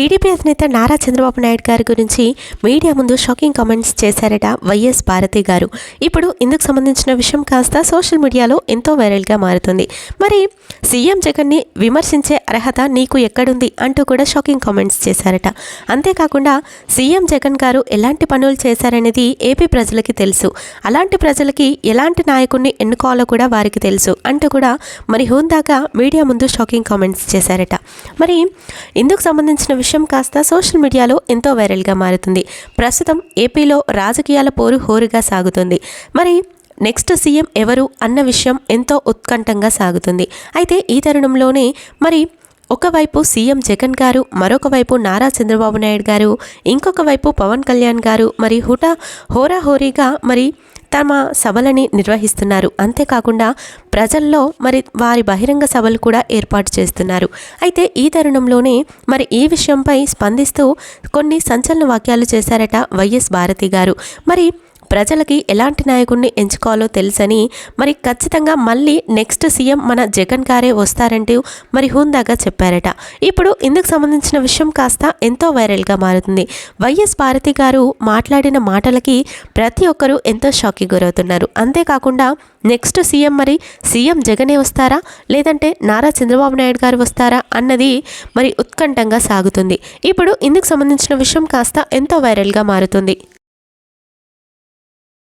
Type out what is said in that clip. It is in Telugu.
టీడీపీ అధినేత నారా చంద్రబాబు నాయుడు గారి గురించి మీడియా ముందు షాకింగ్ కామెంట్స్ చేశారట వైఎస్ భారతి గారు. ఇప్పుడు ఇందుకు సంబంధించిన విషయం కాస్త సోషల్ మీడియాలో ఎంతో వైరల్గా మారుతుంది. మరి సీఎం జగన్ని విమర్శించే అర్హత నీకు ఎక్కడుంది అంటూ కూడా షాకింగ్ కామెంట్స్ చేశారట. అంతేకాకుండా సీఎం జగన్ గారు ఎలాంటి పనులు చేశారనేది ఏపీ ప్రజలకి తెలుసు. అలాంటి ప్రజలకి ఎలాంటి నాయకుడిని ఎన్నుకోవాలో కూడా వారికి తెలుసు అంటూ కూడా మరి హోందాగా మీడియా ముందు షాకింగ్ కామెంట్స్ చేశారట. మరి ఇందుకు సంబంధించిన విషయం కాస్త సోషల్ మీడియాలో ఎంతో వైరల్గా మారుతుంది. ప్రస్తుతం ఏపీలో రాజకీయాల పోరు హోరుగా సాగుతుంది. మరి నెక్స్ట్ సీఎం ఎవరు అన్న విషయం ఎంతో ఉత్కంఠంగా సాగుతుంది. అయితే ఈ తరుణంలోనే మరి ఒకవైపు సీఎం జగన్ గారు మరొక వైపు నారా చంద్రబాబు నాయుడు గారు ఇంకొక వైపు పవన్ కళ్యాణ్ గారు మరి హుటా హోరాహోరీగా మరి తమ సభలని నిర్వహిస్తున్నారు. అంతేకాకుండా ప్రజల్లో మరి వారి బహిరంగ సభలు కూడా ఏర్పాటు చేస్తున్నారు. అయితే ఈ తరుణంలోనే మరి ఈ విషయంపై స్పందిస్తూ కొన్ని సంచలన వాక్యాలు చేశారట వైఎస్ భారతి గారు. మరి ప్రజలకి ఎలాంటి నాయకుడిని ఎంచుకోవాలో తెలుసని మరి ఖచ్చితంగా మళ్ళీ నెక్స్ట్ సీఎం మన జగన్ గారే వస్తారంటూ మరి హుందాగా చెప్పారట. ఇప్పుడు ఇందుకు సంబంధించిన విషయం కాస్త ఎంతో వైరల్గా మారుతుంది. వైఎస్ భారతి గారు మాట్లాడిన మాటలకి ప్రతి ఒక్కరూ ఎంతో షాక్కి గురవుతున్నారు. అంతేకాకుండా నెక్స్ట్ సీఎం మరి సీఎం జగనే వస్తారా? లేదంటే నారా చంద్రబాబు నాయుడు గారు వస్తారా? అన్నది మరి ఉత్కంఠంగా సాగుతుంది. ఇప్పుడు ఇందుకు సంబంధించిన విషయం కాస్త ఎంతో వైరల్గా మారుతుంది.